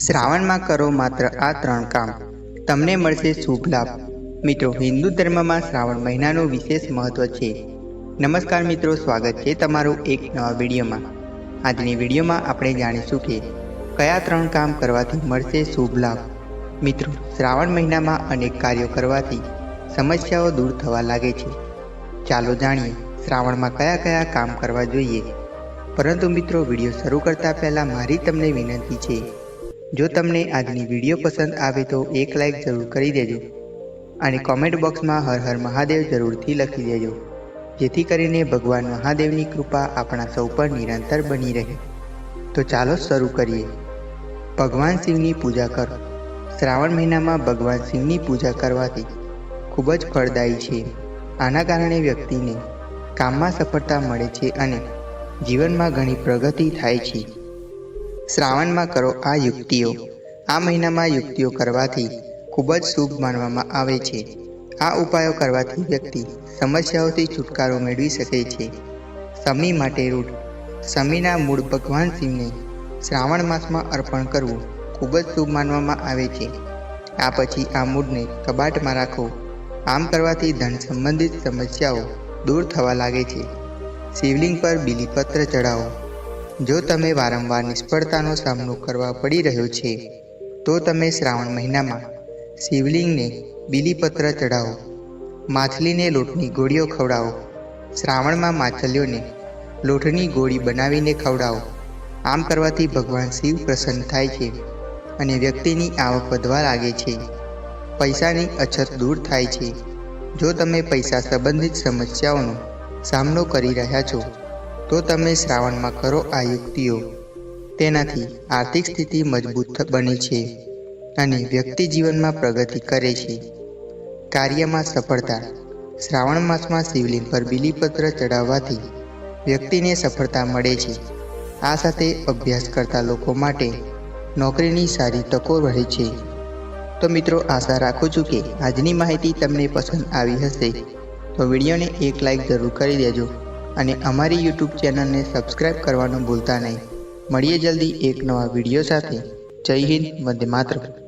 શ્રાવણમાં કરો માત્ર આ ત્રણ કામ. તમને મળશે શુભ લાભ. મિત્રો, હિન્દુ ધર્મમાં શ્રાવણ મહિનાનું વિશેષ મહત્વ છે. નમસ્કાર મિત્રો, સ્વાગત છે તમારું એક નવા વિડીયોમાં. આજની વિડીયોમાં આપણે જાણીશું કે કયા ત્રણ કામ કરવાથી મળશે શુભ લાભ. મિત્રો, શ્રાવણ મહિનામાં અનેક કાર્યો કરવાથી સમસ્યાઓ દૂર થવા લાગે છે. ચાલો જાણીએ શ્રાવણમાં કયા કયા કામ કરવા જોઈએ. પરંતુ મિત્રો, વીડિયો શરૂ કરતા પહેલાં મારી તમને વિનંતી છે જો તમને આજની વીડિયો પસંદ આવે તો એક લાઇક જરૂર કરી દેજો અને કોમેન્ટ બોક્સમાં હર હર મહાદેવ જરૂરથી લખી દેજો. જેથી કરીને ભગવાન મહાદેવની કૃપા આપણા સૌ પર નિરંતર બની રહે. તો ચાલો શરૂ કરીએ. ભગવાન શિવની પૂજા કરો. શ્રાવણ મહિનામાં ભગવાન શિવની પૂજા કરવાથી ખૂબ જ ફળદાયી છે. આના કારણે વ્યક્તિને કામમાં સફળતા મળે છે અને જીવનમાં ઘણી પ્રગતિ થાય છે. શ્રાવણમાં કરો આ યુક્તિઓ. આ મહિનામાં યુક્તિઓ કરવાથી ખૂબ જ શુભ માનવામાં આવે છે. આ ઉપાયો કરવાથી વ્યક્તિ સમસ્યાઓથી છુટકારો મેળવી શકે છે. સમી માટે રૂઢ. સમીના મૂળ ભગવાન શિવને શ્રાવણ માસમાં અર્પણ કરવું ખૂબ જ શુભ માનવામાં આવે છે. આ પછી આ મૂળને કબાટમાં રાખો. આમ કરવાથી ધન સંબંધિત સમસ્યાઓ દૂર થવા લાગે છે. શિવલિંગ પર બીલીપત્ર ચડાવો જો તમે વારંવાર નિષ્ફળતાનો સામનો કરવા પડી રહ્યો છે, તો તમે શ્રાવણ મહિનામાં શિવલિંગને બીલીપત્ર ચઢાવો, માછલીને લોટની ગોળીઓ ખવડાવો, શ્રાવણમાં માછલીઓને લોટની ગોળી બનાવીને ખવડાવો. આમ કરવાથી ભગવાન શિવ પ્રસન્ન થાય છે અને વ્યક્તિની આવક વધવા લાગે છે. પૈસાની અછત દૂર થાય છે. જો તમે પૈસા સંબંધિત સમસ્યાઓનો સામનો કરી રહ્યા છો તો તમે શ્રાવણમાં કરો આ યુક્તિઓ. તેનાથી આર્થિક સ્થિતિ મજબૂત બને છે અને વ્યક્તિ જીવનમાં પ્રગતિ કરે છે. કાર્યમાં સફળતા. શ્રાવણ માસમાં શિવલિંગ પર બિલીપત્ર ચડાવવાથી વ્યક્તિને સફળતા મળે છે. આ સાથે અભ્યાસ કરતા લોકો માટે નોકરીની સારી તકો રહે છે. તો મિત્રો, આશા રાખું છું કે આજની માહિતી તમને પસંદ આવી હશે. તો વિડીયોને એક લાઇક જરૂર કરી દેજો. અને અમારી યુટ્યુબ ચેનલને સબસ્ક્રાઈબ કરવાનું ભૂલતા નહીં. મળીએ જલ્દી એક નવા વીડિયો સાથે. જય હિન્દ, વંદે માતરમ.